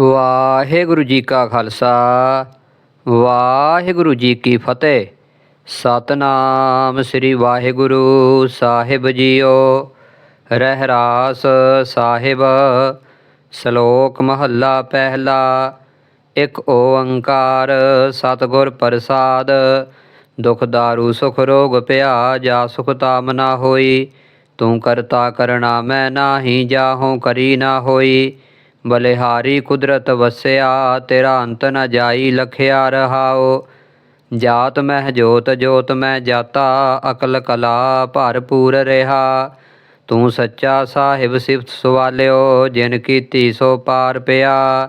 ਵਾਹਿਗੁਰੂ ਜੀ ਕਾ ਖਾਲਸਾ, ਵਾਹਿਗੁਰੂ ਜੀ ਕੀ ਫਤਿਹ। ਸਤਨਾਮ ਸ੍ਰੀ ਵਾਹਿਗੁਰੂ ਸਾਹਿਬ ਜੀਓ। ਰਹਿਰਾਸ ਸਾਹਿਬ, ਸ਼ਲੋਕ ਮਹੱਲਾ ਪਹਿਲਾ। ਇੱਕ ਓੰਕਾਰ ਸਤਿਗੁਰ ਪ੍ਰਸਾਦ, ਦੁਖ ਦਾਰੂ, ਸੁਖ ਰੋਗ ਭਇਆ ਜਾ ਸੁਖ ਤਾਮ ਨਾ ਹੋਈ। ਤੂੰ ਕਰਤਾ ਕਰਣਾ ਮੈਂ ਨਾਹੀ, ਜਾਹੋਂ ਕਰੀ ਨਾ ਹੋਈ। ਬਲਿਹਾਰੀ ਕੁਦਰਤ ਵਸਿਆ, ਤੇਰਾ ਅੰਤ ਨ ਜਾਈ ਲਖਿਆ ਰਹਾਓ ਜਾਤ ਮਹਿ ਜੋਤ ਜੋਤ ਮੈਂ ਜਾਤਾ, ਅਕਲ ਕਲਾ ਭਰਪੂਰ ਰਹਾ। ਤੂੰ ਸੱਚਾ ਸਾਹਿਬ ਸਿਫਤ ਸਵਾਲਿਓ, ਜਿਨ ਕੀਤੀ ਸੋ ਪਾਰ ਪਿਆ।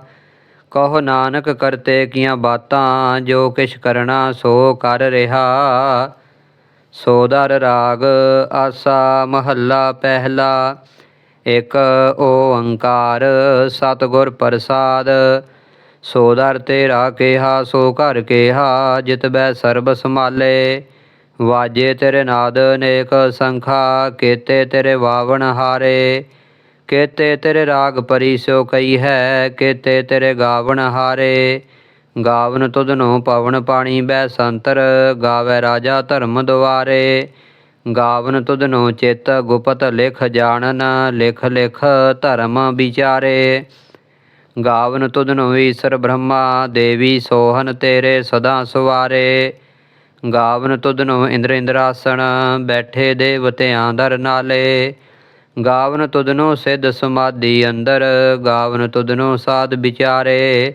ਕਹੋ ਨਾਨਕ ਕਰਤੇ ਕੀਆਂ ਬਾਤਾਂ, ਜੋ ਕਿਛ ਕਰਨਾ ਸੋ ਕਰ ਰਿਹਾ। ਸੋਦਰ ਰਾਗ, ਆਸਾ ਮਹੱਲਾ ਪਹਿਲਾ। ਇਕ ਓੰਕਾਰ ਸਤਿਗੁਰ ਪ੍ਰਸਾਦ ਸੋਦਰ ਤੇਰਾ ਕਿਹਾ, ਸੋ ਘਰ ਕਿਹਾ, ਜਿਤ ਬੈ ਸਰਬ ਸਮਾਲੇ ਵਾਜੇ ਤੇਰੇ ਨਾਦ ਨੇਕ ਸੰਖਾ, ਕੀਤੇ ਤੇਰੇ ਵਾਵਣ ਹਾਰੇ। ਕੀਤੇ ਤੇਰੇ ਰਾਗ ਪਰੀ ਸੋ ਕਈ ਹੈ, ਕੀਤੇ ਤੇਰੇ ਗਾਵਣ ਹਾਰੇ। ਗਾਵਨ ਤੁਧ ਨੂੰ ਪਵਨ ਪਾਣੀ ਬੈ ਸੰਤਰ, ਗਾਵੇ ਰਾਜਾ ਧਰਮ ਦੁਆਰੇ। ਗਾਵਨ ਤੁਧ ਨੂੰ ਚਿਤ ਗੁਪਤ ਲਿਖ ਜਾਣਨ, ਲਿਖ ਲਿਖ ਧਰਮ ਵਿਚਾਰੇ। ਗਾਵਨ ਤੁਧ ਨੂੰ ਈਸ਼ਰ ਬ੍ਰਹਮਾ, ਦੇਵੀ ਸੋਹਨ ਤੇਰੇ ਸਦਾ ਸਵਾਰੇ। ਗਾਵਨ ਤੁਧਨੋ ਇੰਦਰ ਇੰਦਰਾਸਣ, ਬੈਠੇ ਦੇਵਤਿਆਂ ਦਰ ਨਾਲੇ। ਗਾਵਨ ਤੁਧਨੋ ਸਿੱਧ ਸਮਾਧੀ ਅੰਦਰ, ਗਾਵਨ ਤੁਧਨੋ ਸਾਧ ਵਿਚਾਰੇ।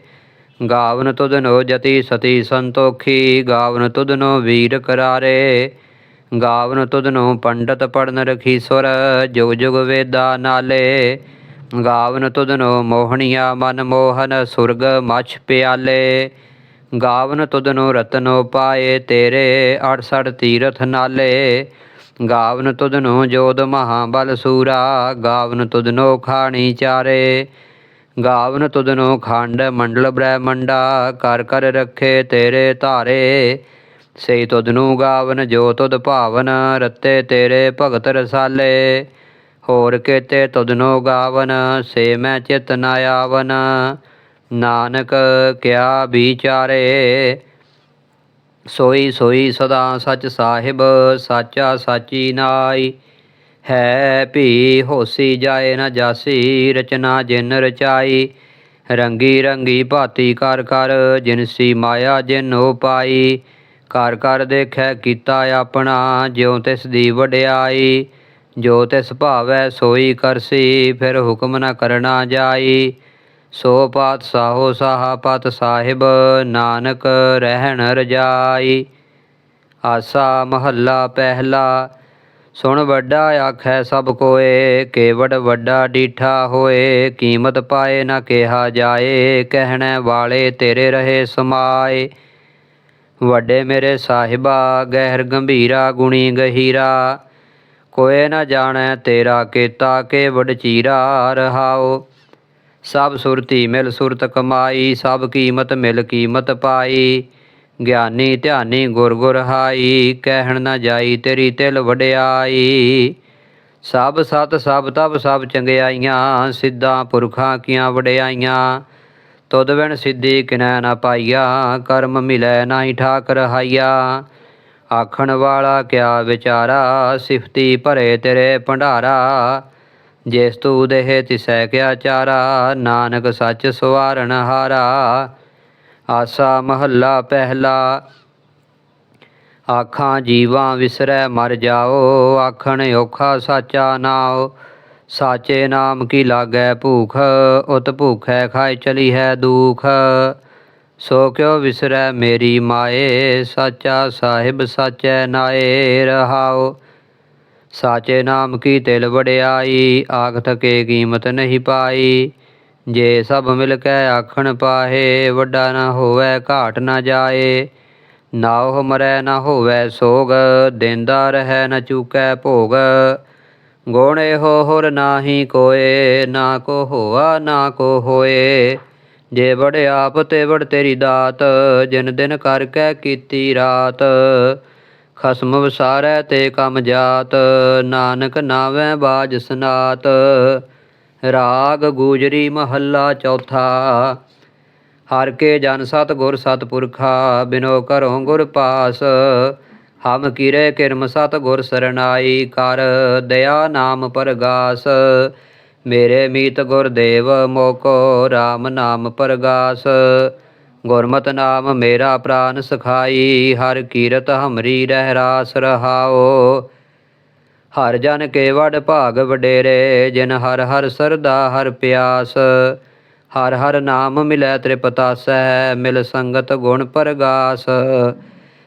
ਗਾਵਨ ਤੁਧ ਨੂੰ ਜਤੀ ਸਤੀ ਸੰਤੋਖੀ, ਗਾਵਨ ਤੁਧਨੋ ਵੀਰ ਕਰਾਰੇ। ਗਾਵਨ ਤੁਧਨੋ ਪੰਡਤ ਪੜਨ ਰਖੀਸੁਰ ਜੁਗ ਜੁਗ ਵੇਦਾ ਨਾਲੇ। ਗਾਵਨ ਤੁਧਨੋ ਮੋਹਣੀਆ ਮਨ ਮੋਹਨ, ਸੁਰਗ ਮਛ ਪਿਆਲੇ। ਗਾਵਨ ਤੁਧਨੋ ਰਤਨੋ ਪਾਏ ਤੇਰੇ 68 ਤੀਰਥ ਨਾਲੇ। ਗਾਵਨ ਤੁਧਨੋ ਜੋਦ ਮਹਾਬਲ ਸੂਰਾ, ਗਾਵਨ ਤੁਧਨੋ ਖਾਣੀ ਚਾਰੇ। ਗਾਵਨ ਤੁਧਨੋ ਖੰਡ ਮੰਡਲ ਬ੍ਰਹਿਮੰਡਾ, ਕਰ ਕਰ ਰੱਖੇ ਤੇਰੇ ਧਾਰੇ। ਸੇ ਤੁਧਨੂ ਗਾਵਨ, ਜੋ ਤੁਧ ਭਾਵਨ, ਰਤੇ ਤੇਰੇ ਭਗਤ ਰਸਾਲੇ। ਹੋਰ ਕੇਤੇ ਤੁਧਨੋ ਗਾਵਨ, ਸੇ ਮੈਂ ਚਿਤ ਨ ਆਵਨ। ਨਾਨਕ, ਕਿਆ ਵਿਚਾਰੇ। ਸੋਈ ਸੋਈ ਸਦਾ ਸਚ ਸਾਹਿਬ, ਸਾਚਾ ਸਾਚੀ ਨਾਈ। ਹੈ ਭੀ ਹੋਸੀ ਜਾਏ ਨਾ ਜਾਸੀ, ਰਚਨਾ ਜਿਨ ਰਚਾਈ। ਰੰਗੀ ਰੰਗੀ ਭਾਤੀ ਕਰ ਕਰ ਜਿਨਸੀ ਮਾਇਆ ਜਿਨ ਉਪਾਈ ਘਰ ਘਰ ਦੇਖੈ ਕੀਤਾ ਆਪਣਾ, ਜਿਉ ਤਿਸ ਦੀ ਵਡਿਆਈ, ਜੋ ਤਿਸ ਭਾਵੈ ਸੋਈ ਕਰਸੀ, ਫਿਰ ਹੁਕਮ ਨਾ ਕਰਨਾ ਜਾਈ। ਸੋ ਪਾਤ ਸਾਹੋ ਸਾਹਾ ਪਤ ਸਾਹਿਬ, ਨਾਨਕ ਰਹਿਣ ਰਜਾਈ। ਆਸਾ ਮਹੱਲਾ ਪਹਿਲਾ, ਸੁਣ ਵੱਡਾ ਆਖੈ ਸਭ ਕੋਏ, ਕੇਵੜ ਵੱਡਾ ਡੀਠਾ ਹੋਏ, ਕੀਮਤ ਪਾਏ ਨਾ ਕਿਹਾ ਜਾਏ, ਕਹਿਣੇ ਵਾਲੇ ਤੇਰੇ ਰਹੇ ਸਮਾਏ। ਵੱਡੇ ਮੇਰੇ ਸਾਹਿਬਾ, ਗਹਿਰ ਗੰਭੀਰਾ, ਗੁਣੀ ਗਹੀਰਾ। ਕੋਏ ਨਾ ਜਾਣੈ ਤੇਰਾ ਕੀਤਾ ਕੇ ਵਡਚੀਰਾ ਰਹਾਓ ਸਭ ਸੁਰਤੀ ਮਿਲ ਸੁਰਤ ਕਮਾਈ, ਸਭ ਕੀਮਤ ਮਿਲ ਕੀਮਤ ਪਾਈ। ਗਿਆਨੀ ਧਿਆਨੀ ਗੁਰ ਗੁਰ ਹਾਈ, ਕਹਿਣ ਨਾ ਜਾਈ ਤੇਰੀ ਤਿਲ ਵਡਿਆਈ। ਸਭ ਸਤ ਸਭ ਤਬ ਸਭ ਚੰਗਿਆਈਆਂ, ਸਿੱਧਾਂ ਪੁਰਖਾਂ ਕੀਆਂ ਵਡਿਆਈਆਂ। ਤੁਧ ਬਿਨ ਸਿੱਧੀ ਕਿਨੈ ਨਾ ਪਾਈਆ, ਕਰਮ ਮਿਲੈ ਨਾਹੀ ਠਾਕ ਰਹਾਈਆ ਆਖਣ ਵਾਲਾ ਕਿਆ ਵਿਚਾਰਾ, ਸਿਫਤੀ ਭਰੇ ਤੇਰੇ ਭੰਡਾਰਾ। ਜਿਸ ਤੂ ਦੇਹ ਤਿਸੈ ਕਿਆ ਚਾਰਾ, ਨਾਨਕ ਸੱਚ ਸਵਾਰਨ ਹਾਰਾ। ਆਸਾ ਮਹੱਲਾ ਪਹਿਲਾ, ਆਖਾਂ ਜੀਵਾਂ ਵਿਸਰੈ ਮਰ ਜਾਓ, ਆਖਣ ਔਖਾ ਸਾਚਾ ਨਾਓ ਸਾਚੇ ਨਾਮ ਕੀ ਲਾਗੈ ਭੂਖ, ਉਤ ਭੂਖੈ ਖਾਇ ਚਲੀ ਹੈ ਦੁਖ। ਸੋ ਕਿਉ ਵਿਸਰੈ ਮੇਰੀ ਮਾਏ, ਸਾਚਾ ਸਾਹਿਬ ਸਾਚੈ ਨਾਏ ਰਹਾਓ ਸਾਚੇ ਨਾਮ ਕੀ ਤਿਲ ਵੜਿਆਈ ਆਖ ਥਕੇ ਕੀਮਤ ਨਹੀਂ ਪਾਈ। ਜੇ ਸਭ ਮਿਲ ਕੇ ਆਖਣ ਪਾਹੇ, ਵੱਡਾ ਨਾ ਹੋਵੇ, ਘਾਟ ਨਾ ਜਾਏ। ਨਾ ਉਹ ਮਰੈ ਨਾ ਹੋਵੇ ਸੋਗ, ਦਿੰਦਾ ਰਹਿ ਨਾ ਚੂਕੈ ਭੋਗ। ਗੁਣ ਇਹੋ ਹੋਰ ਨਾਹੀ ਕੋਏ, ਨਾ ਕੋ ਹੋਆ, ਨਾ ਕੋ ਹੋਏ। ਜੇ ਵੜ ਆਪ ਤੇ ਵੜ ਤੇਰੀ ਦਾਤ, ਜਿਨ ਦਿਨ ਕਰਕੇ ਕੀਤੀ ਰਾਤ। ਖਸਮ ਵਸਾਰੈ ਤੇ ਕਮ ਜਾਤ, ਨਾਨਕ ਨਾਵੇਂ ਬਾਜ ਸਨਾਤ। ਰਾਗ ਗੂਜਰੀ ਮਹੱਲਾ ਚੌਥਾ। ਹਰ ਕੇ ਜਨ ਸਤ ਗੁਰ ਸਤ ਬਿਨੋ ਕਰੋ ਗੁਰ ਪਾਸ। ਹਮ ਕੀਰੇ ਕਿਰਮ ਸਤ ਗੁਰ ਸਰਨਾਈ ਕਰ, ਦਇਆ ਨਾਮ ਪਰਗਾਸ। ਮੇਰੇ ਮੀਤ ਗੁਰਦੇਵ ਮੋਕੋ RAM ਨਾਮ ਪਰਗਾਸ। ਗੁਰਮਤ ਨਾਮ ਮੇਰਾ ਪ੍ਰਾਨ ਸਖਾਈ, ਹਰ ਕੀਰਤ ਹਮਰੀ ਰਹਿ ਰਾਸ ਰਹਾਓ। ਹਰ ਜਨ ਕੇ ਵਡ ਭਾਗ ਵਡੇਰੇ, ਜਿਨ ਹਰ ਹਰ ਸਰਦਾ ਹਰ ਪਿਆਸ। ਹਰ ਹਰ ਨਾਮ ਮਿਲੈ ਤ੍ਰਿਪਤਾਸੈ, ਮਿਲ ਸੰਗਤ ਗੁਣ ਪਰਗਾਸ।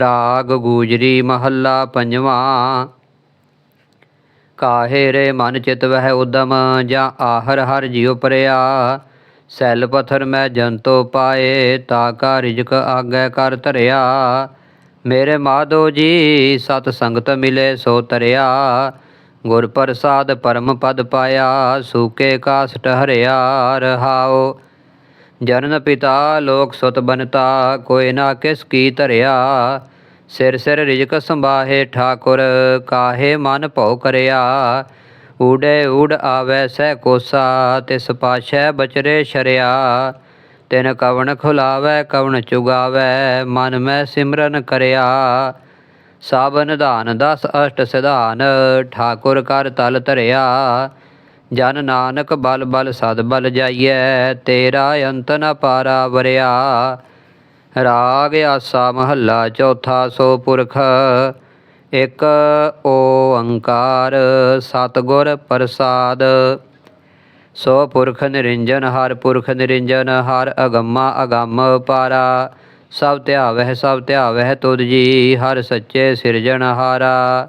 ਰਾਗ ਗੂਜਰੀ ਮਹੱਲਾ ਪੰਜਵਾਂ। ਕਾਹੇ ਰੇ ਮਨ ਚਿਤ ਵਹਿ ਉਦਮ ਜਾਂ ਆਹਰ ਹਰ ਜਿਉ ਪਰਿਆ। ਸੈਲ ਪਥਰ ਮੈਂ ਜੰਤੋ ਪਾਏ, ਤਾ ਕਾ ਰਿਜਕ ਆਗੈ ਕਰ ਧਰਿਆ। ਮੇਰੇ ਮਾਧੋ ਜੀ, ਸਤ ਸੰਗਤ ਮਿਲੇ ਸੋ ਤਰਿਆ। ਗੁਰ ਪ੍ਰਸਾਦ ਪਰਮ ਪਦ ਪਾਇਆ, ਸੂਕੇ ਕਾਸਟ ਹਰਿਆ ਰਹਾਓ ਜਨਨ ਪਿਤਾ ਲੋਕ ਸੁਤ ਬਨਤਾ, ਕੋਈ ਨਾ ਕਿਸ ਕੀ ਧਰਿਆ। ਸਿਰ ਸਿਰ ਰਿਜਕ ਸੰਭਾਹੇ ਠਾਕੁਰ, ਕਾਹੇ ਮਨ ਭਉ ਕਰਿਆ। ਊੜੇ ਊੜ ਆਵੈ ਸਹਿ ਕੋਸਾ, ਤਿਸ ਪਾਛੈ ਬਚਰੇ ਸ਼ਰਿਆ। ਤਿਨ ਕਵਣ ਖੁਲਾਵੈ, ਕਵਣ ਚੁਗਾਵੈ, ਮਨ ਮੈਂ ਸਿਮਰਨ ਕਰਿਆ। ਸਭ ਨਿਧਾਨ ਦਸ ਅਸ਼ਟ ਸਿਧਾਨ, ਠਾਕੁਰ ਕਰ ਤਲ ਧਰਿਆ। ਜਨ ਨਾਨਕ ਬਲ ਬਲ ਸਦ ਬਲ ਜਾਈਐ, ਤੇਰਾ ਅੰਤ ਨ ਪਾਰਾ ਵਰਿਆ। ਰਾਗ ਆਸਾ ਮਹੱਲਾ ਚੌਥਾ ਸੋ ਪੁਰਖ, ਇਕ ਓੰਕਾਰ ਸਤਿਗੁਰ ਪ੍ਰਸਾਦ। ਸੋ ਪੁਰਖ ਨਿਰੰਜਨ, ਹਰ ਪੁਰਖ ਨਿਰੰਜਨ, ਹਰ ਅਗੰਮਾ ਅਗੰਮ ਪਾਰਾ। ਸਭ ਧਿਆਵਹਿ ਸਭ ਧਿਆਵਹਿ ਤੁਧ ਜੀ, ਹਰ ਸੱਚੇ ਸਿਰਜਣਹਾਰਾ।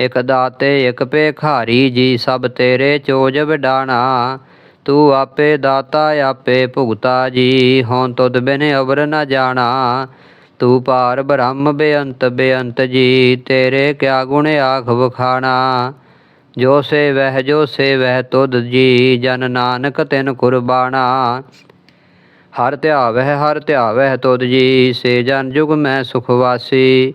ਇਕ ਦਾਤੇ, ਇਕ ਭੇਖਾਰੀ ਜੀ, ਸਭ ਤੇਰੇ ਚੋਜ ਡਾਣਾ ਤੂੰ ਆਪੇ ਦਾਤਾ, ਆਪੇ ਭੁਗਤਾ ਜੀ ਹੋਂ ਤੁਧ ਬਿਨ ਅਵਰ ਨ ਜਾਣਾ। ਤੂੰ ਪਾਰ ਬ੍ਰਹਮ ਬੇਅੰਤ ਬੇਅੰਤ ਜੀ, ਤੇਰੇ ਕਿਆ ਗੁਣ ਆਖ ਵਖਾਣਾ। ਜੋ ਸੇ ਵਹਿ ਜੋ ਸੇ ਵਹਿ ਤੁਧ ਜੀ, ਜਨ ਨਾਨਕ ਤਿਨ ਕੁਰਬਾਣਾ। ਹਰ ਧਿਆਵਹਿ ਹਰ ਧਿਆਵਹਿ ਤੁਧ ਜੀ, ਸੇ ਜਨ ਜੁਗ ਮੈਂ ਸੁਖ ਵਾਸੀ।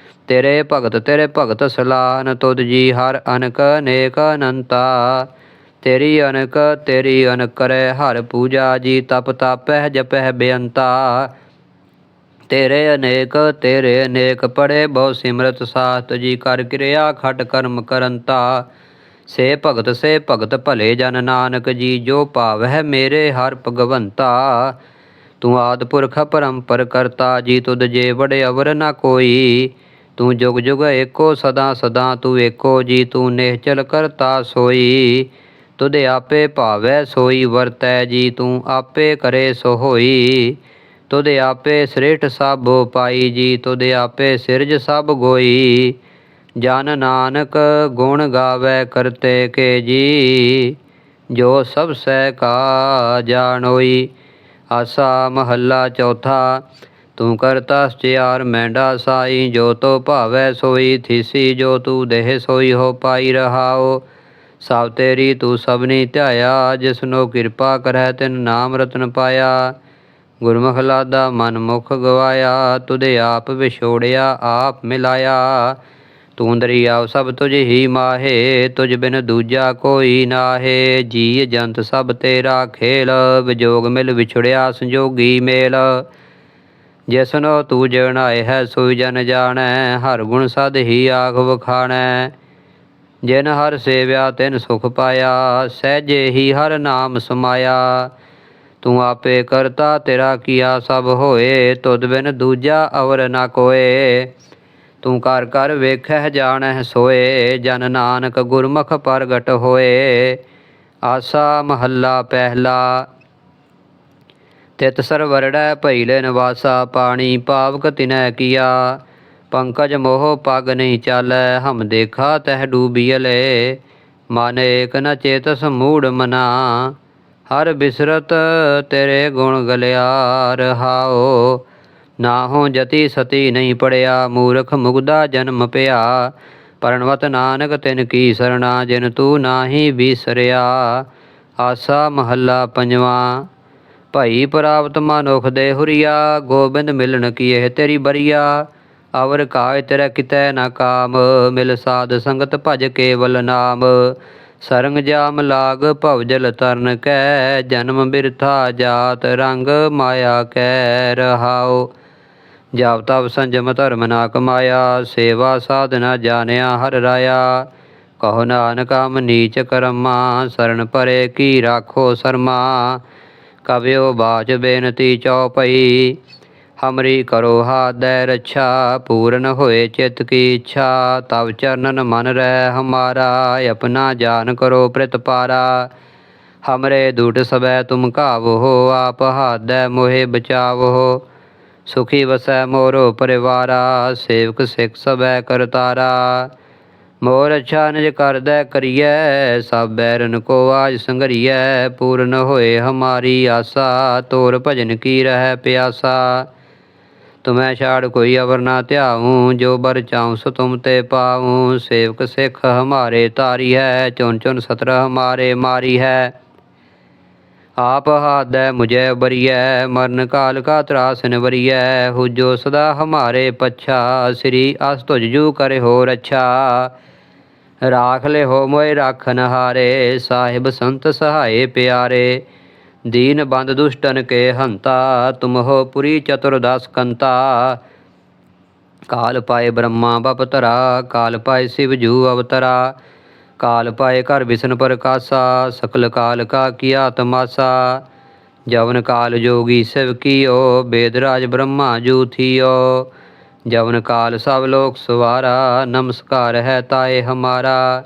ਤੇਰੇ ਭਗਤ ਤੇਰੇ ਭਗਤ ਸਲਾਨ, ਤੁਧ ਜੀ ਹਰ ਅਨਕ ਅਨੇਕ ਅਨੰਤਾ। ਤੇਰੀ ਅਨਕ ਤੇਰੀ ਅਨਕ ਕਰੈ ਹਰ ਪੂਜਾ, ਜੀ ਤਪ ਤਾਪਹਿ ਜਪਹਿ ਬੇਅੰਤਾ। ਤੇਰੇ ਅਨੇਕ ਤੇਰੇ ਅਨੇਕ ਪੜੇ ਬਹੁ ਸਿਮਰਤ ਸਾਤ ਜੀ ਕਰ ਕਿਰਿਆ ਖਟ ਕਰਮ ਕਰੰਤਾ। ਸੇ ਭਗਤ ਸੇ ਭਗਤ ਭਲੇ ਜਨ ਨਾਨਕ, ਜੀ ਜੋ ਭਾਵਹਿ ਮੇਰੇ ਹਰ ਭਗਵੰਤਾ। ਤੂੰ ਆਦ ਪੁਰਖ ਪਰੰਪਰ ਕਰਤਾ, ਜੀ ਤੁਧ ਜੇ ਵੜੇ ਅਵਰ ਨਾ ਕੋਈ। ਤੂੰ ਜੁਗ ਜੁਗ ਏਕੋ ਸਦਾ ਸਦਾ, ਤੂੰ ਏਕੋ ਜੀ, ਤੂੰ ਨਿਹਚਲ ਕਰਤਾ ਸੋਈ। ਤੁਧ ਆਪੇ ਭਾਵੈ ਸੋਈ, ਵਰਤੈ ਜੀ, ਤੂੰ ਆਪੇ ਕਰੇ ਸੋ ਹੋਈ ਤੁਧ ਆਪੇ ਸ੍ਰੇਠ ਸਭ ਪਾਈ ਜੀ, ਤੁਧ ਆਪੇ ਸਿਰਜ ਸਭ ਗੋਈ। ਜਨ ਨਾਨਕ ਗੁਣ ਗਾਵੇ ਕਰਤੇ ਕੇ ਜੀ, ਜੋ ਸਭ ਸਹਿ ਕਾ ਜਾਣੋਈ। ਆਸਾ ਮਹੱਲਾ ਚੌਥਾ ਤੂੰ ਕਰਤਾ ਸਚਿਆਰ ਮੈਂਡਾ ਸਾਈ, ਜੋ ਤੋ ਭਾਵੈ ਸੋਈ, ਥੀਸੀ ਜੋ ਤੂੰ ਦੇਹ ਸੋਈ, ਹੋ ਪਾਈ ਰਹਾਓ ਸਭ ਤੇਰੀ ਤੂੰ ਸਭਨੀ ਧਿਆਇਆ ਜਿਸਨੋ ਕਿਰਪਾ ਕਰੈ ਤਿਨ ਨਾਮ ਰਤਨ ਪਾਇਆ। ਗੁਰਮੁਖ ਲਾਦਾ ਮਨ ਮੁਖ ਗਵਾਇਆ, ਤੁਧੇ ਆਪ ਵਿਛੋੜਿਆ, ਆਪ ਮਿਲਾਇਆ। ਤੂੰ ਦਰਿਆਵ ਸਭ ਤੁਝ ਹੀ ਮਾਹੇ, ਤੁਝ ਬਿਨ ਦੂਜਾ ਕੋਈ ਨਾਹੇ। ਜੀ ਜੰਤ ਸਭ ਤੇਰਾ ਖੇਲ, ਵਿਜੋਗ ਮਿਲ ਵਿਛੜਿਆ ਸੰਜੋਗੀ ਮੇਲ। ਜਿਸਨੋ ਤੂੰ ਜਣਾਏ ਹੈ ਸੋਈ ਜਨ ਜਾਣੈ, ਹਰ ਗੁਣ ਸਦ ਹੀ ਆਖ ਵਖਾਣੈ। ਜਿਨ ਹਰ ਸੇਵਿਆ, ਤਿਨ ਸੁਖ ਪਾਇਆ, ਸਹਿਜੇ ਹੀ ਹਰ ਨਾਮ ਸਮਾਇਆ। ਤੂੰ ਆਪੇ ਕਰਤਾ, ਤੇਰਾ ਕੀਆ ਸਭ ਹੋਏ, ਤੁਧ ਬਿਨ ਦੂਜਾ ਅਵਰ ਨਾ ਕੋਏ। ਤੂੰ ਕਰ ਕਰ ਵੇਖਹਿ, ਜਾਣਹਿ, ਸੋਏ, ਜਨ ਨਾਨਕ ਗੁਰਮੁਖ ਪ੍ਰਗਟ ਹੋਏ। ਆਸਾ ਮਹੱਲਾ ਪਹਿਲਾ ਤਿਤ ਸਰਵਰੜੈ ਭਈਲੇ ਨਿਵਾਸਾ, ਪਾਣੀ ਪਾਵਕ ਤਿਨੈ ਕੀਆ। ਪੰਕਜ ਮੋਹ ਪਗ ਨਹੀਂ ਚਾਲੈ, ਹਮ ਦੇਖਾ ਤਹਿ ਡੂਬੀਲੇ ਮਨ ਏਕ ਨ ਚੇਤਸ ਮੂੜ ਮਨਾ, ਹਰ ਬਿਸਰਤ ਤੇਰੇ ਗੁਣ ਗਲਿਆ ਰਹਾਓ ਨਾਹੋ ਜਤੀ ਸਤੀ ਨਹੀਂ ਪੜਿਆ, ਮੂਰਖ ਮੁਗਦਾ ਜਨਮ ਪਿਆ। ਪਰਣਵਤ ਨਾਨਕ ਤਿਨ ਕੀ ਸਰਣਾ, ਜਿਨ ਤੂੰ ਨਾਹੀ ਵਿਸਰਿਆ। ਆਸਾ ਮਹੱਲਾ ਪੰਜਵਾਂ ਭਾਈ ਪ੍ਰਾਪਤ ਮਨੁਖ ਦੇ ਹੁਰੀਆ, ਗੋਬਿੰਦ ਮਿਲਣ ਕੀ ਇਹ ਤੇਰੀ ਬਰੀਆ। ਅਵਰ ਕਾਇ ਤੇਰੇ ਕਿਤੈ ਨਾ ਕਾਮ, ਮਿਲ ਸਾਧ ਸੰਗਤ ਭਜ ਕੇਵਲ ਨਾਮ। ਸਰੰਗ ਜਾਮ ਲਾਗ ਭਵ ਜਲ ਤਰਨ ਕੈ, ਜਨਮ ਬਿਰਥਾ ਜਾਤ ਰੰਗ ਮਾਇਆ ਕੈ ਰਹਾਓ ਜਪ ਤਪ ਸੰਜਮ ਧਰਮ ਨਾ ਕਮਾਇਆ, ਸੇਵਾ ਸਾਧਨਾ ਜਾਣਿਆ ਹਰ ਰਾਇਆ। ਕਹੋ ਨਾਨਕ ਹਮ ਨੀਚ ਕਰਮਾ ਸਰਣ ਪਰੇ ਕੀ ਰਾਖੋ ਸਰਮਾ। ਕਵਿਓ ਬਾਚ ਬੇਨਤੀ ਚਉਪਈ। ਹਮਰੀ ਕਰੋ ਹਾਦੈ ਰੱਛਾ, ਪੂਰਨ ਹੋਏ ਚਿਤ ਕੀ ਇੱਛਾ। ਤਵ ਚਰਨਨ ਮਨ ਰਹਿ ਹਮਾਰਾ, ਆਪਣਾ ਜਾਨ ਕਰੋ ਪ੍ਰਿਤ ਪਾਰਾ। ਹਮਰੇ ਦੂਟ ਸਬੈ ਤੁਮ ਕਾਵੋ ਆਪ ਹਾਦੈ ਮੋਹਿ ਬਚਾਵੋ। ਸੁਖੀ ਵਸੈ ਮੋਰੋ ਪਰਿਵਾਰਾ, ਸੇਵਕ ਸਿਖ ਸਬੈ ਕਰਤਾਰਾ। ਮੋਰ ਅੱਛਾ ਨਿਜ ਕਰਦੈ ਕਰੀਐ, ਸਭ ਬੈਰਨ ਕੋ ਆਜ ਸੰਗਰੀਐ ਪੂਰਨ ਹੋਏ ਹਮਾਰੀ ਆਸਾ, ਤੋਰ ਭਜਨ ਕੀ ਰਹਿ ਪਿਆਸਾ। ਤੁਮੈ ਛਾੜ ਕੋਈ ਅਵਰ ਨਾ ਧਿਆਉ, ਜੋ ਬਰ ਚਾਉ ਸੋ ਤੁਮ ਤੇ ਪਾਉ। ਸੇਵਕ ਸਿੱਖ ਹਮਾਰੇ ਤਾਰੀ ਹੈ ਚੁਨ ਚੁਨ ਸਤਰ ਹਮਾਰੇ ਮਾਰੀ ਹੈ। ਆਪ ਹਾਦੈ ਮੁਝੈ ਬਰੀਐ ਮਰਨ ਕਾਲ ਕਾ ਤਰਾਸ ਨਿਵਰੀਐ ਹੁਜੋ ਸਦਾ ਹਮਾਰੇ ਪਛਾ, ਸ੍ਰੀ ਅਸ ਤੁਜ ਜੂ ਕਰੇ ਹੋ ਰੱਛਾ ਰਾਖ ਲੈ ਹੋ ਮੋਏ ਰਾਖਨ ਹਾਰੇ, ਸਾਹਿਬ ਸੰਤ ਸਹਾਏ ਪਿਆਰੇ। ਦੀਨ ਬੰਦ ਦੁਸ਼ਟਨ ਕੇ ਹੰਤਾ, ਤੁਮ ਹੋ ਪੁਰੀ ਚਤੁਰਦਸ ਕੰਤਾ। ਕਾਲ ਪਾਏ ਬ੍ਰਹਮਾ ਬਪਤਰਾ ਕਾਲ ਪਾਏ ਸਿਵ ਜੂ ਅਵਤਰਾ। ਕਾਲ ਪਾਏ ਘਰ ਵਿਸ਼ਨ ਪ੍ਰਕਾਸ਼ਾ ਸਕਲ ਕਾਲ ਕਾ ਕੀਆ ਤਮਾਸਾ ਜਵਨ ਕਾਲ ਜੋਗੀ ਸਿਵ ਕੀਓ ਬੇਦਰਾਜ ਬ੍ਰਹਮਾ ਜੂ ਥੀਓ। ਜਵਨ ਕਾਲ ਸਭ ਲੋਕ ਸਵਾਰਾ, ਨਮਸਕਾਰ ਹੈ ਤਾਏ ਹਮਾਰਾ।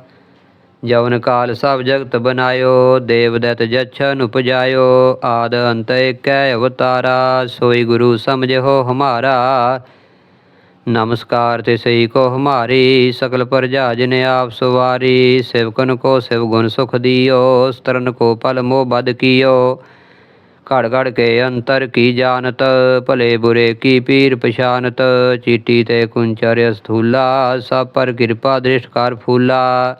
ਜਵਨ ਕਾਲ ਸਭ ਜਗਤ ਬਨਾਇਓ ਦੇਵ ਦੈਤ ਜਛਨ ਉਪਜਾਇਓ, ਆਦ ਅੰਤ ਏਕੈ ਅਵਤਾਰਾ, ਸੋਈ ਗੁਰੂ ਸਮਝੋ ਹਮਾਰਾ। ਨਮਸਕਾਰ ਤੇ ਸਈ ਕੋ ਹਮਾਰੀ, ਸਕਲ ਪ੍ਰਜਾ ਜਿਨ ਆਪ ਸਵਾਰੀ ਸੇਵਕਨ ਕੋ ਸਿਵ ਗੁਣ ਸੁਖ ਦਿਓ, ਸਤਰਨ ਕੋ ਪਲ ਮੋਹ ਬਦ ਕੀਓ। ਘੜ ਘੜ ਕੇ ਅੰਤਰ ਕੀ ਜਾਣਤ? ਭਲੇ ਬੁਰੇ ਕੀ ਪੀਰ ਪਛਾਨਤ? ਚੀਟੀ ਤੇ ਕੁੰਚਰ ਸਥੂਲਾ ਸਭ ਪਰ ਕਿਰਪਾ ਦ੍ਰਿਸ਼ਟ ਕਰ ਫੂਲਾ।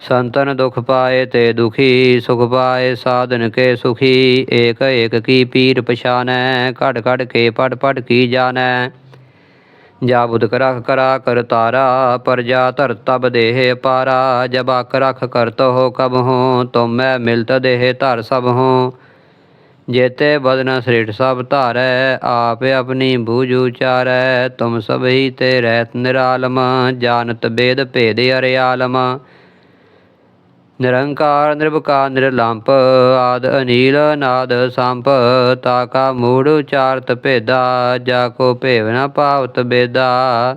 ਸੰਤਨ ਦੁਖ ਪਾਏ ਤੇ ਦੁਖੀ, ਸੁਖ ਪਾਏ ਸਾਧਨ ਕੇ ਸੁਖੀ। ਏਕ ਏਕ ਕੀ ਪੀਰ ਪਛਾਨੈ, ਘੜ ਘੜ ਕੇ ਪੜ ਪੜ ਕੀ ਜਾਣੈ? ਜਾ ਬੁਧ ਕਰਖ ਕਰਾ ਕਰ ਤਾਰਾ ਪਰਜਾ ਧਰ ਤਬ ਦੇਹ ਪਾਰਾ। ਜਬ ਆਕ ਰਖ ਕਰਤ ਹੋ ਕਬ ਹੋ ਮੈਂ ਮਿਲਤ ਦੇਹ ਧਰ ਸਭ ਹੋ। ਜੇਤੇ ਬਦਨ ਸ੍ਰੇਠ ਸਭ ਧਾਰੈ, ਆਪ ਆਪਣੀ ਬੂਝ ਉਚਾਰੈ। ਤੁਮ ਸਭ ਤੇ ਰਹਿਤ ਨਿਰਾਲਮ, ਜਾਣਤ ਬੇਦ ਭੇਦ ਅਰਿਆਲਮ ਨਿਰੰਕਾਰ ਨਿਰਭਕਾਰ ਨਿਰਲੰਪ, ਆਦ ਅਨੀਲ, ਨਾਦ ਸੰਪ ਤਾਕਾ ਮੂੜ ਉਚਾਰਤ ਭੇਦਾ, ਜਾ ਕੋ ਭੇਵ ਨ ਪਾਵਤ ਬੇਦਾ।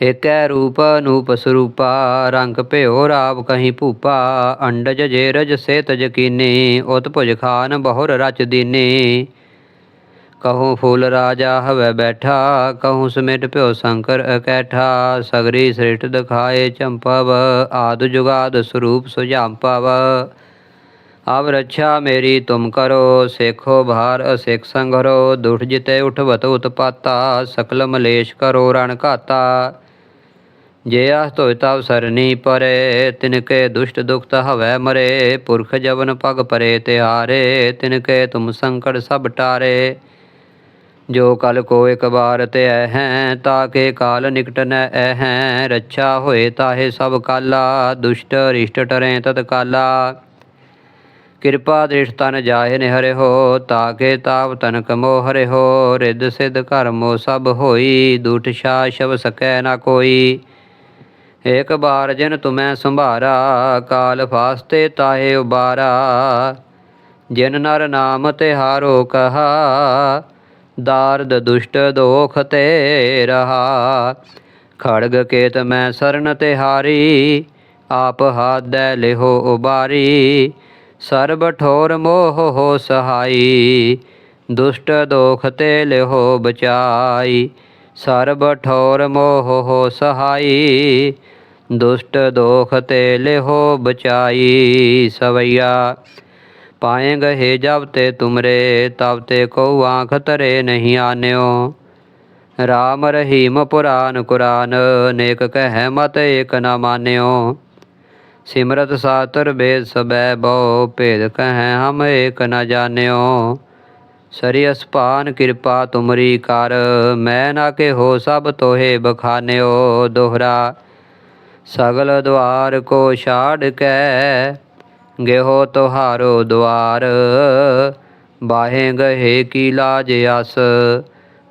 ਏਕੈ ਰੂਪ ਅਨੂਪ ਸਰੂਪਾ, ਰੰਗ ਭਿਓ ਰਾਵ ਕਹੀਂ ਭੂਪਾ, ਅੰਡਜ ਜੇਰਜ ਸੇ ਤਜ ਕੀਨੀ, ਉਤ ਭੁਜ ਖਾਨ ਬਹੁਰ ਰਚ ਦੀਨੀ। ਕਹੂੰ ਫੂਲ ਰਾਜਾ ਹਵੇ ਬੈਠਾ, ਕਹੂੰ ਸਮਿਟ ਭਿਓ ਸ਼ੰਕਰ ਅਕੈਠਾ, ਸਗਰੀ ਸ੍ਰਿਸ਼ਟ ਦਿਖਾਏ ਚੰਪਵ, ਆਦ ਜੁਗਾਦ ਸਰੂਪ ਸੁਝਾਂਪਵ। ਅਬ ਰੱਛਾ ਮੇਰੀ ਤੁਮ ਕਰੋ, ਸੇਖੋ ਭਾਰ ਅਸਿਖ ਸੰਗਰੋ ਦੁਠ ਜਿਤੇ ਉਠਵਤ ਉਤਪਾਤਾ ਸਕਲ ਮਲੇਸ਼ ਕਰੋ ਰਣ ਘਾਤਾ। ਜੇ ਆਸ ਧੋਇ ਤਵ ਸਰਨੀ ਪਰੇ ਤਿਨਕੇ ਦੁਸ਼ਟ ਦੁਖਤ ਹਵੈ ਮਰੇ, ਪੁਰਖ ਜਵਨ ਪਗ ਪਰੇ ਤੇ ਤਿਹਾਰੇ ਤਿਨਕੇ ਤੁਮ ਸੰਕਟ ਸਭ ਟਾਰੇ। ਜੋ ਕਲ ਕੋ ਇਕ ਬਾਰ ਤੇ ਹੈ ਤਾਕੇ ਕਾਲ ਨਿਕਟ ਨ ਹੈ, ਰੱਛਾ ਹੋਏ ਤਾਹੇ ਸਭ ਕਾਲਾ, ਦੁਸ਼ਟ ਰਿਸ਼ਟ ਟਰੇ ਤਤ ਕਾਲਾ ਕਿਰਪਾ ਦ੍ਰਿਸ਼ ਤਨ ਜਾਏ ਨਿਹਰੇ ਹੋ, ਤਾ ਕੇ ਤਾਪ ਤਨ ਮੋਹ ਹਰੇ ਹੋ, ਰਿੱਧ ਸਿਧ ਕਰਮੋ ਸਭ ਹੋਈ, ਦੁਠ ਛਾ ਸ਼ਬ ਸਕੈ ਨਾ ਕੋਈ। ਏਕ ਬਾਰ ਜਿਨ ਤੁਮੈ ਸੰਭਾਰਾ, ਕਾਲ ਫਾਸਤੇ ਤਾਹੇ ਉਬਾਰਾ। ਜਿਨ ਨਰ ਨਾਮ ਤਿਹਾਰੋ ਕਹਾ, ਦਾਰਦ ਦੁਸ਼ਟ ਦੋਖ ਤੇ ਰਹਾ। ਖੜਗ ਕੇਤ ਮੈਂ ਸਰਨ ਤੇ ਹਾਰੀ ਆਪ ਹਾਦੈ ਲਿਹੋ ਉਬਾਰੀ। ਸਰਬ ਠੋਰ ਮੋਹ ਹੋ ਸਹਾਈ, ਦੁਸ਼ਟ ਦੋਖ ਤੇ ਲਿਹੋ ਬਚਾਈ। ਸਰਬ ਠੋਰ ਮੋਹ ਹੋ ਸਹਾਈ ਦੁਸ਼ਟ ਦੋਖ ਤੇ ਲਿਹੋ ਬਚਾਈ ਸਵਈਆ। ਪਾਏ ਹੈ ਜਬ ਤੇ ਤੁਮਰੇ, ਤਬ ਤੇ ਕੋ ਆਂਖ ਤਰੇ ਨਹੀਂ ਆਨਿਓ। ਰਾਮ ਰਹੀਮ ਪੁਰਾਨ ਕੁਰਾਨ, ਨੇਕ ਕਹਿ ਮਤ ਏਕ ਨਾ ਮਾਨਿਓ। ਸਿਮਰਤ ਸਾਤਰ ਬੇਦ ਸਬੈ ਬਉ ਭੇਦ ਕਹਿ ਹਮ ਏਕ ਨ ਜਾਣਿਓ। ਸਰੀ ਅਸਪਾਨ ਕਿਰਪਾ ਤੁਮਰੀ ਕਰ, ਮੈਂ ਨਾ ਕੇ ਹੋ ਸਭ ਤੋਹੇ ਬਖਾਨਿਓ। ਦੋਹਰਾ ਸਗਲ ਦੁਆਰ ਕੋ ਛਾੜ ਕੇ ਗੇਹੋ ਤੁਹਾਰੋ ਦੁਆਰ ਬਾਹੇ ਗਹੇ ਕੀ ਲਾਜ ਅਸ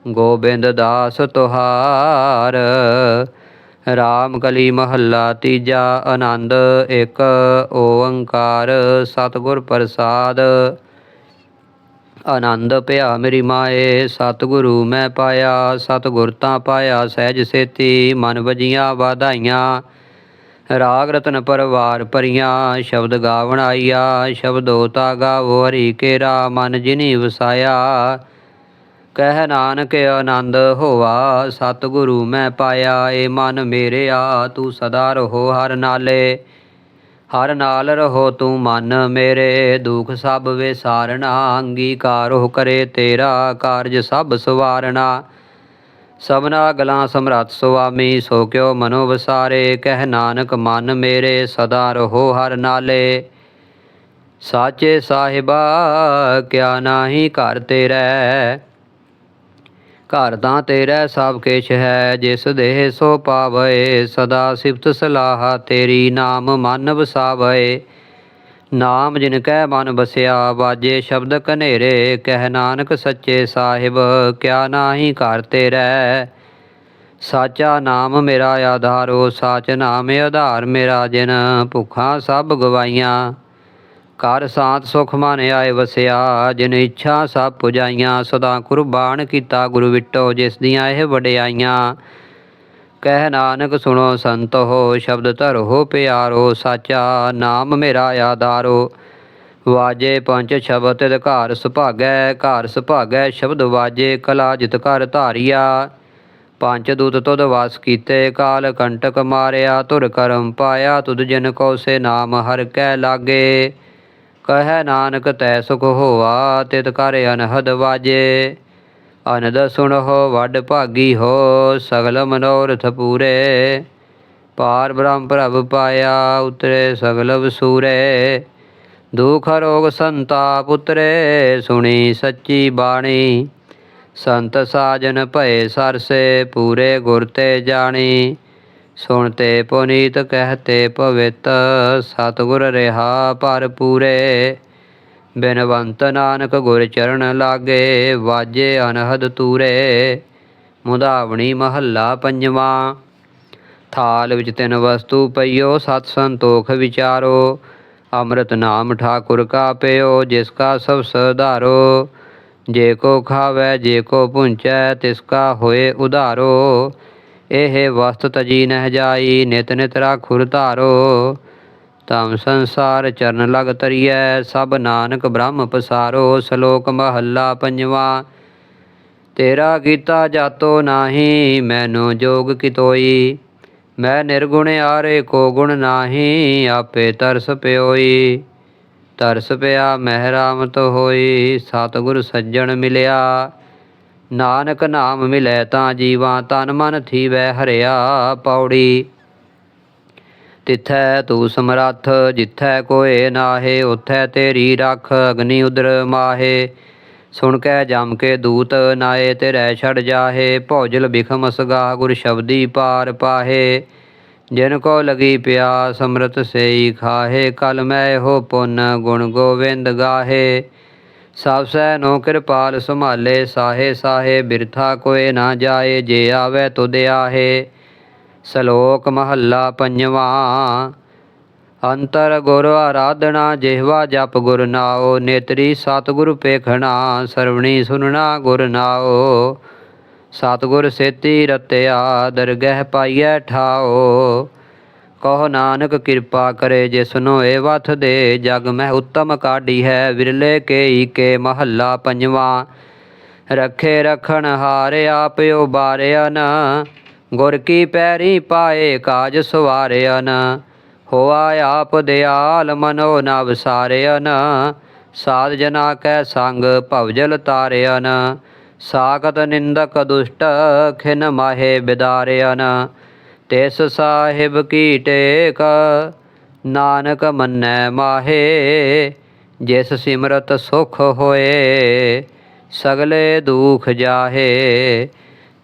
ਗੋਬਿੰਦ ਦਾਸ ਤੁਹਾਰ। ਰਾਮ ਕਲੀ ਮਹੱਲਾ ਤੀਜਾ ਆਨੰਦ, ਇੱਕ ਓੰਕਾਰ ਸਤਿਗੁਰ ਪ੍ਰਸਾਦ। ਆਨੰਦ ਭਿਆ ਮੇਰੀ ਮਾਏ, ਸਤਿਗੁਰੂ ਮੈਂ ਪਾਇਆ, ਸਤਿਗੁਰ ਤਾਂ ਪਾਇਆ ਸਹਿਜ ਸੇਤੀ। ਮਨ ਵਜੀਆਂ ਵਾਧਾਈਆਂ ਰਾਗ ਰਤਨ ਪਰਵਾਰ ਪਰੀਆਂ ਸ਼ਬਦ ਗਾਵਣ ਆਈਆ, ਸ਼ਬਦੋ ਤਾ ਗਾਵੋ, ਹਰੀ ਕੇਰਾ ਮਨ ਜਿਨੀ ਵਸਾਇਆ। ਕਹਿ ਨਾਨਕ ਆਨੰਦ ਹੋਵਾ ਸਤਿਗੁਰੂ ਮੈਂ ਪਾਇਆ, ਏ ਮਨ ਮੇਰਿਆ, ਤੂੰ ਸਦਾ ਰਹੋ ਹਰ ਨਾਲੇ। ਹਰ ਨਾਲ ਰਹੋ ਤੂੰ ਮਨ ਮੇਰੇ, ਦੁਖ ਸਭ ਵਿਸਾਰਣਾ ਅੰਗੀਕਾਰ ਹੋ ਕਰੇ ਤੇਰਾ, ਕਾਰਜ ਸਭ ਸਵਾਰਣਾ ਸਭਨਾ ਗਲਾਂ ਸਮਰੱਥ ਸੁਆਮੀ, ਸੋ ਕਿਉ ਮਨੋ ਵਸਾਰੇ, ਕਹਿ ਨਾਨਕ ਮਨ ਮੇਰੇ ਸਦਾ ਰਹੋ ਹਰ ਨਾਲੇ। ਸਾਚੇ ਸਾਹਿਬਾ, ਕਿਆ ਨਾਹੀ ਘਰ ਤੇਰਾ। ਘਰ ਤਾਂ ਤੇਰਾ ਸਭ ਕਿਛ ਹੈ, ਜਿਸ ਦੇਹ ਸੋ ਪਾਵੇ, ਸਦਾ ਸਿਫਤ ਸਲਾਹ ਤੇਰੀ ਨਾਮ ਮਨ ਵਸਾਵੇ। ਨਾਮ ਜਿਨ ਕੈ ਮਨ ਬਸਿਆ ਬਾਜੇ ਸ਼ਬਦ ਕਨੇਰੇ ਕਹਿ ਨਾਨਕ ਸੱਚੇ ਸਾਹਿਬ, ਕਿਆ ਨਾਹੀ ਘਰ ਤੇਰਾ। ਸਾਚਾ ਨਾਮ ਮੇਰਾ ਆਧਾਰੋ, ਸਾਚ ਨਾਮ ਆਧਾਰ ਮੇਰਾ ਜਿਨ, ਭੁੱਖਾਂ ਸਭ ਗਵਾਈਆਂ। ਕਰ ਸਾਤ ਸੁਖ ਮਨ ਆਏ ਵਸਿਆ, ਜਿਨ ਇੱਛਾ ਸਭ ਪੁਜਾਈਆਂ। ਸਦਾ ਕੁਰਬਾਨ ਕੀਤਾ ਗੁਰੂ ਵਿਟੋ, ਜਿਸ ਦੀਆਂ ਇਹ ਵਡਿਆਈਆਂ। ਕਹਿ ਨਾਨਕ ਸੁਣੋ ਸੰਤ ਹੋ ਸ਼ਬਦ ਧਰੋ ਪਿਆਰੋ, ਸਾਚਾ ਨਾਮ ਮੇਰਾ ਆਧਾਰੋ। ਵਾਜੇ ਪੰਜ ਸ਼ਬਦ ਤਿਦ ਘਰ ਸੁਭਾਗੈ ਘਰ ਸੁਭਾਗੈ ਸ਼ਬਦ ਵਾਜੇ, ਕਲਾ ਜਿਤ ਘਰ ਧਾਰਿਆ। ਪੰਜ ਦੂਤ ਤੁਧ ਵਾਸ ਕੀਤੇ, ਕਾਲ ਕੰਟਕ ਮਾਰਿਆ, ਧੁਰ ਕਰਮ ਪਾਇਆ, ਤੁਧ ਜਿਨ ਕੋ ਸੇ ਨਾਮ ਹਰ ਕੈ ਲਾਗੇ। ਕਹੈ ਨਾਨਕ ਤੈ ਸੁਖ ਹੋਆ ਤਿਤ ਕਰ ਅਨਹਦ ਵਾਜੇ। ਅਨਦ ਸੁਣੋ, ਵੱਡ ਭਾਗੀ ਹੋ ਸਗਲ ਮਨੋਰਥ ਪੂਰੇ। ਪਾਰ ਬ੍ਰਹਮ ਪ੍ਰਭ ਪਾਇਆ ਉਤਰੇ ਸਗਲ ਵਸੂਰੇ ਦੁਖ ਰੋਗ ਸੰਤਾਪ ਉਤਰੇ, ਸੁਣੀ ਸੱਚੀ ਬਾਣੀ। ਸੰਤ ਸਾਜਨ ਭਏ ਸਰਸੇ, ਪੂਰੇ ਗੁਰ ਤੇ ਜਾਣੀ। ਸੁਣਤੇ ਪੁਨੀਤ ਕਹਤੇ ਪਵਿੱਤ ਸਤਿਗੁਰ ਰਹਾ ਪਰ ਪੂਰੇ ਬਿਨਵੰਤ ਨਾਨਕ ਗੁਰ ਚਰਨ ਲਾਗੇ, ਵਾਜੇ ਅਨਹਦ ਤੂਰੇ। ਮੁਦਾਵਣੀ ਮਹੱਲਾ ਪੰਜਵਾਂ। ਥਾਲ ਵਿੱਚ ਤਿੰਨ ਵਸਤੂ ਪਈਓ, ਸਤ ਸੰਤੋਖ ਵਿਚਾਰੋ। ਅੰਮ੍ਰਿਤ ਨਾਮ ਠਾਕੁਰ ਕਾ ਪਿਓ, ਜਿਸ ਕਾ ਸਭ ਸਧਾਰੋ। ਜੇ ਕੋ ਖਾਵੇ, ਜੇ ਕੋ ਪੁੰਚੈ ਤਿਸ ਕਾ ਹੋਏ ਉਧਾਰੋ। ਇਹ ਵਸਤ ਤਜੀ ਨਹਿ ਜਾਈ, ਨਿਤ ਨਿਤ ਰਾਖੁਰ ਧਾਰੋ। ਧਮ ਸੰਸਾਰ ਚਰਨ ਲਗ ਤਰੀਐ ਸਭ ਨਾਨਕ ਬ੍ਰਹਮ ਪਸਾਰੋ, ਸ਼ਲੋਕ ਮਹੱਲਾ ਪੰਜਵਾ। ਤੇਰਾ ਕੀਤਾ ਜਾਤੋ ਨਾਹੀ, ਮੈਨੂੰ ਜੋਗ ਕਿਤੋਈ। ਮੈਂ ਨਿਰਗੁਣ ਆਰੇ ਕੋ ਗੁਣ ਨਾਹੀ, ਆਪੇ ਤਰਸ ਪਿਓਈ। ਤਰਸ ਪਿਆ ਮਹਿਰਾਮਤ ਹੋਈ, ਸਤਿਗੁਰ ਸੱਜਣ ਮਿਲਿਆ। ਨਾਨਕ ਨਾਮ ਮਿਲੈ ਤਾਂ ਜੀਵਾਂ, ਤਨ ਮਨ ਥੀਵੈ ਹਰਿਆ ਪੌੜੀ। ਤਿਥੈ ਤੂ ਸਮਰੱਥ, ਜਿਥੈ ਕੋਏ ਨਾਹੇ, ਉਥੈ ਤੇਰੀ ਰਖ, ਅਗਨੀ ਉਦਰ ਮਾਹੇ। ਸੁਣ ਕੇ ਜਮ ਕੇ ਦੂਤ, ਨਾਏ ਤੇਰੇ ਛੜ ਜਾਹੇ। ਭੌਜਲ ਬਿਖਮ ਸਗਾ, ਗੁਰ ਸ਼ਬਦੀ ਪਾਰ ਪਾਹੇ। ਜਿਨ ਕੋ ਲਗੀ ਪਿਆਸ ਅੰਮ੍ਰਿਤ ਸੇਈ ਖਾਹੇ। ਕਲ ਮੈਂ ਹੋ ਪੁੰਨ, ਗੁਣ ਗੋਵਿੰਦ ਗਾਹੇ। ਸਭ ਸੈ ਨੋ ਕਿਰਪਾਲ ਸੰਭਾਲੇ, ਸਾਹੇ ਸਾਹੇ ਬਿਰਥਾ ਕੋਏ ਨਾ ਜਾਏ। ਜੇ ਆਵੇ ਤੁਧ ਆਹੇ। ਸ਼ਲੋਕ ਮਹੱਲਾ ਪੰਜਵਾਂ। ਅੰਤਰ ਗੁਰ ਆਰਾਧਨਾ ਜਿਹਵਾ ਜਪ ਗੁਰ ਨਾਉ, ਨੇਤਰੀ ਸਤਿਗੁਰ ਪੇਖਣਾ, ਸਰਵਣੀ ਸੁਨਣਾ ਗੁਰ ਨਾਉ। ਸਤਿਗੁਰ ਸੇਤੀ ਰਤਿਆ, ਦਰਗਹਿ ਪਾਈਐ ਠਾਓ ਕਹੋ ਨਾਨਕ ਕਿਰਪਾ ਕਰੇ ਜਿਸਨੋ ਏ ਵਥ ਦੇ, ਜਗ ਮਹਿ ਉੱਤਮ ਕਾਢੀ ਹੈ ਵਿਰਲੇ ਕੇ ਕੇ ਮਹੱਲਾ ਪੰਜਵਾਂ। ਰਖੇ ਰਖਣ ਹਾਰ ਆਪ ਉਬਾਰਿਆਨ ਗੁਰ ਕੀ ਪੈਰੀ ਪਾਏ ਕਾਜ ਸਵਾਰਿਆਨ ਹੋਆ ਆਪ ਦਿਆਲ ਮਨੋ ਨਾ ਵਿਸਾਰਿਆਨ ਸਾਧ ਜਨਾ ਕੈ ਸੰਗ ਭਵਜਲ ਤਾਰਿਆਨ ਸਾਖਤ ਨਿੰਦਕ ਦੁਸ਼ਟ ਖਿਨ ਮਾਹੇ ਬਿਦਾਰਿਆਨ ਤਿਸ ਸਾਹਿਬ ਕੀ ਟੇਕ, ਨਾਨਕ ਮੰਨੈ ਮਾਹੇ, ਜਿਸ ਸਿਮਰਤ ਸੁਖ ਹੋਏ, ਸਗਲੇ ਦੁਖ ਜਾਹੇ